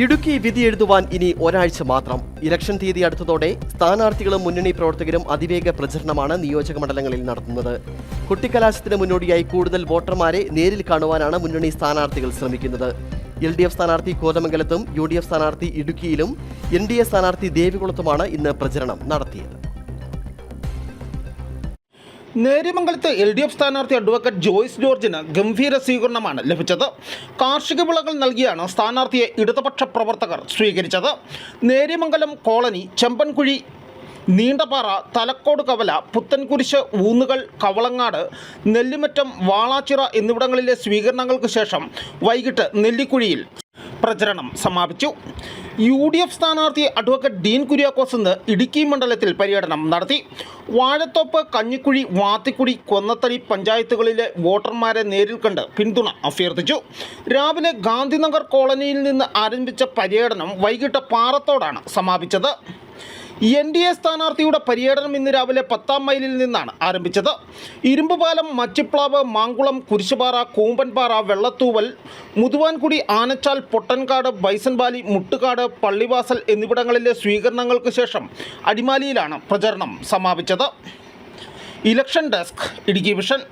ഇടുക്കി വിധി എഴുതുവാൻ ഇനി ഒരാഴ്ച മാത്രം. ഇലക്ഷൻ തീയതി അടുത്തതോടെ സ്ഥാനാർത്ഥികളും മുന്നണി പ്രവർത്തകരും അതിവേഗ പ്രചരണമാണ് നിയോജക മണ്ഡലങ്ങളിൽ നടത്തുന്നത്. കുട്ടിക്കലാശത്തിന് മുന്നോടിയായി കൂടുതൽ വോട്ടർമാരെ നേരിൽ കാണുവാനാണ് മുന്നണി സ്ഥാനാർത്ഥികൾ ശ്രമിക്കുന്നത്. എൽ ഡി എഫ് സ്ഥാനാർത്ഥി കോതമംഗലത്തും യു ഡി എഫ് സ്ഥാനാർത്ഥി ഇടുക്കിയിലും എൻ ഡി എ സ്ഥാനാർത്ഥി ദേവികുളത്തുമാണ് ഇന്ന് പ്രചരണം നടത്തിയത്. നേര്യമംഗലത്ത് എൽ ഡി എഫ് സ്ഥാനാർത്ഥി അഡ്വക്കേറ്റ് ജോയ്സ് ജോർജിന് ഗംഭീര സ്വീകരണമാണ് ലഭിച്ചത്. കാർഷിക വിളകൾ നൽകിയാണ് സ്ഥാനാർത്ഥിയെ ഇടതുപക്ഷ പ്രവർത്തകർ സ്വീകരിച്ചത്. നേര്യമംഗലം കോളനി ചെമ്പൻകുഴി നീണ്ടപാറ തലക്കോട് കവല പുത്തൻകുരിശ് ഊന്നുകൾ കവളങ്ങാട് നെല്ലിമറ്റം വാളാച്ചിറ എന്നിവിടങ്ങളിലെ സ്വീകരണങ്ങൾക്ക് ശേഷം വൈകിട്ട് നെല്ലിക്കുഴിയിൽ പ്രചരണം സമാപിച്ചു. യു ഡി എഫ് സ്ഥാനാർത്ഥി അഡ്വക്കേറ്റ് ഡീൻ കുര്യാക്കോസ് ഇന്ന് ഇടുക്കി മണ്ഡലത്തിൽ പര്യടനം നടത്തി. വാഴത്തോപ്പ് കഞ്ഞിക്കുഴി വാത്തിക്കുടി കൊന്നത്തടി പഞ്ചായത്തുകളിലെ വോട്ടർമാരെ നേരിൽ കണ്ട് പിന്തുണ അഭ്യർത്ഥിച്ചു. രാവിലെ ഗാന്ധിനഗർ കോളനിയിൽ നിന്ന് ആരംഭിച്ച പര്യടനം വൈകിട്ട് പാറത്തോടാണ് സമാപിച്ചത്. എൻ ഡി എ സ്ഥാനാർത്ഥിയുടെ പര്യടനം ഇന്ന് രാവിലെ പത്താം മൈലിൽ നിന്നാണ് ആരംഭിച്ചത്. ഇരുമ്പുപാലം മച്ചിപ്ലാവ് മാങ്കുളം കുരിശുപാറ കൂമ്പൻപാറ വെള്ളത്തൂവൽ മുതുവാൻകുടി ആനച്ചാൽ പൊട്ടൻകാട് ബൈസൻവാലി മുട്ടുകാട് പള്ളിവാസൽ എന്നിവിടങ്ങളിലെ സ്വീകരണങ്ങൾക്ക് ശേഷം അടിമാലിയിലാണ് പ്രചരണം സമാപിച്ചത്. Election desk Idukki vision.